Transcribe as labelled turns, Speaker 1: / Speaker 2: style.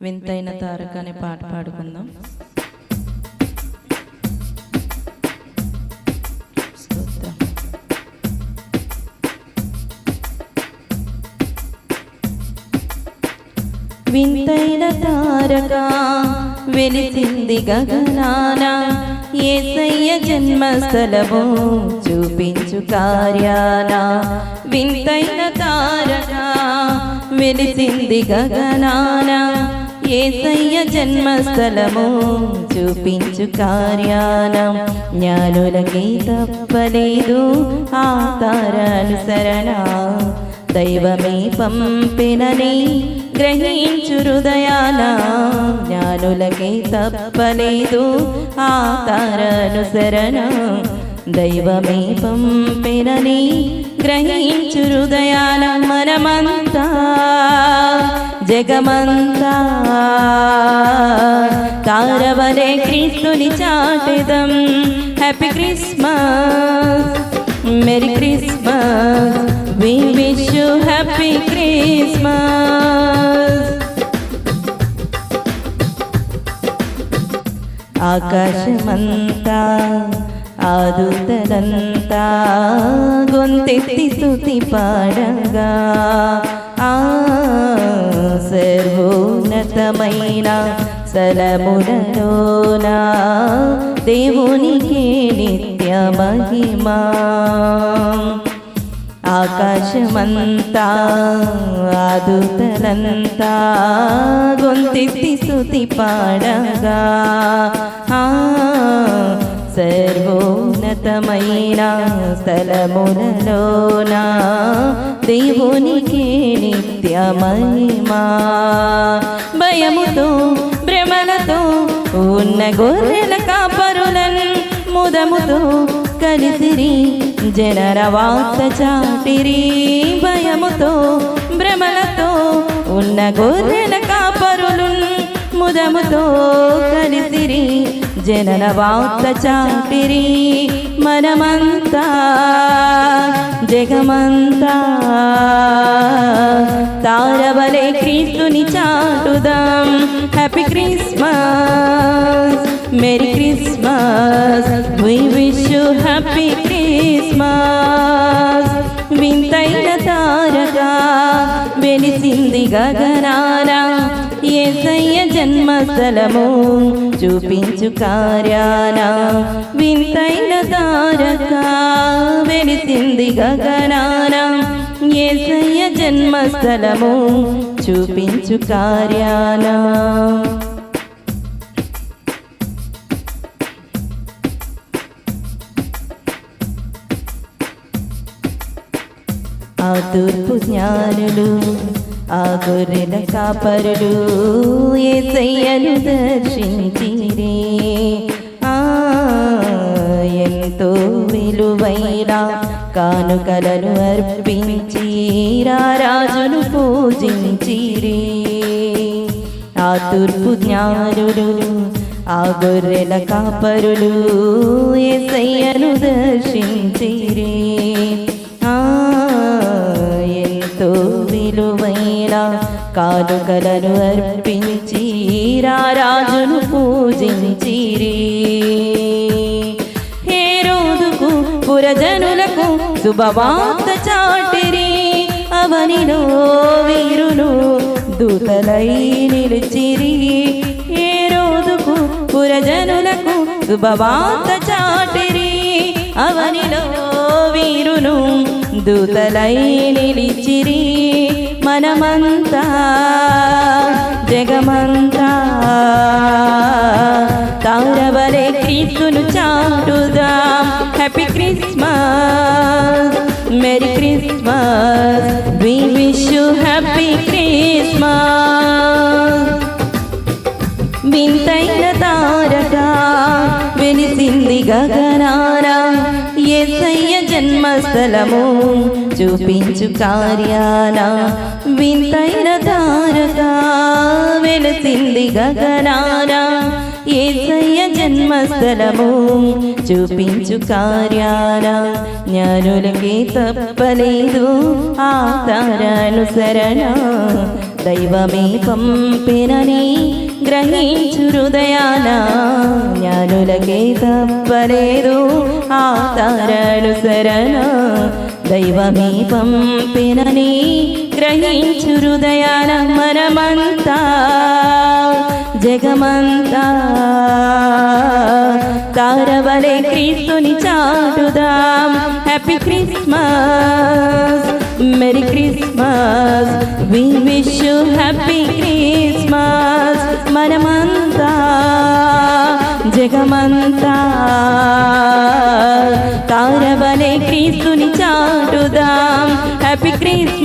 Speaker 1: వింతైన తారక అనే పాట పాడుకుందాం. వింతైన తారక వెలిసింది గగనాన ఏసయ్య జన్మస్థలము చూపించు కార్యాన వింతైన తారక వెలిసింది గగనాన ఏసయ్య జన్మస్థలము చూపించు కార్యాలం జ్ఞానులకి తప్పలేదు ఆ తార దైవమే పంపినని గ్రహించు హృదయాన. జ్ఞానులకి తప్పలేదు ఆ తారనుసరణ దైవమే పంపినని గ్రహించు హృదయాన. మనమంతా జగమంతా తారవలే క్రీస్తుని చాటెదం. Happy Christmas merry Christmas we wish you happy Christmas ఆకాశమంతా ఆదుతలంతా గొంతెత్తి స్తుతి పాడగా. ఆ సర్వోన్నతమైన స్థలములలోన దేవునికి నిత్య మహిమా. ఆకాశమంతా ఆదుతలంతా గొంతెత్తి స్థుతి పాడగా. సర్వోన్నతమైన స్థలములలోన దేవునికి నిత్య మహిమా భయముతో భ్రమలతో ఉన్న గొర్రెల కాపరులను ముదముతో కలిసిరి జనర వార్త చాటిరి. భయముతో భ్రమలతో ఉన్న గొర్రెల కాపరులు ముదముతో కలిసిరి. జనన వార్త చాటిరి మనమంతా జగమంతా. తారవలే క్రీస్తుని చాటుదాం. Happy Christmas merry Christmas we wish you happy Christmas వింతైన తారగా వెలిసింది గగనాన. ఏసయ్య జన్మస్థలము చూపించు కార్యాన. వింతైన తారక వెలిసింది గగనాన. ఏసయ్య జన్మస్థలము చూపించు కార్యాన. ఆ తూర్పు జ్ఞానులు ఆ గొర్రెల కాపరుడు ఏసయ్యను దర్శించిరే. ఆ ఎంతో విలువైన కానుకలను అర్పించి రాజును పూజించిరే. ఆ తూర్పు జ్ఞానులు ఆ గొర్రెల కాపరులు ఎసయ్యను దర్శించిరే. కానుకలను అర్పించి రాజును పూజించిరి. హే రోజుకు పురజనులకు శుభవార్త చాటిరి. అవనిలో వీరులు దూతలై నిలిచిరి. హే రోజుకు పురజనులకు శుభవార్త చాటిరి. అవనిలో వీరును దూతలై నిలిచిరి. మనమంతా జగమంతా. తారవలే క్రీస్తును చాటుదాం. Happy Christmas merry Christmas we wish you happy Christmas వింతైన తారగా వెలిసింది గగనా జన్మస్థలము చూపించు కార్యాన. వింతైన తారగా వెలసింది గగనాన. ఏసయ్య జన్మస్థలము? చూపించు కార్యాల జ్ఞానులకి తప్పలేదు. ఆ తారానుసరణ. దైవమే పంపినని గ్రహించు హృదయాన. జ్ఞానులకే తప్పలేదు. ఆ తారను దైవమే పంపినని గ్రహించు హృదయాన. మనమంతా జగమంతా. తారవలే క్రీస్తుని చాటుదాం. Happy Christmas merry Christmas we wish you happy Christmas మనమంతా జగమంతా. తారవలే క్రీస్తుని చాటుదాం. Happy Christmas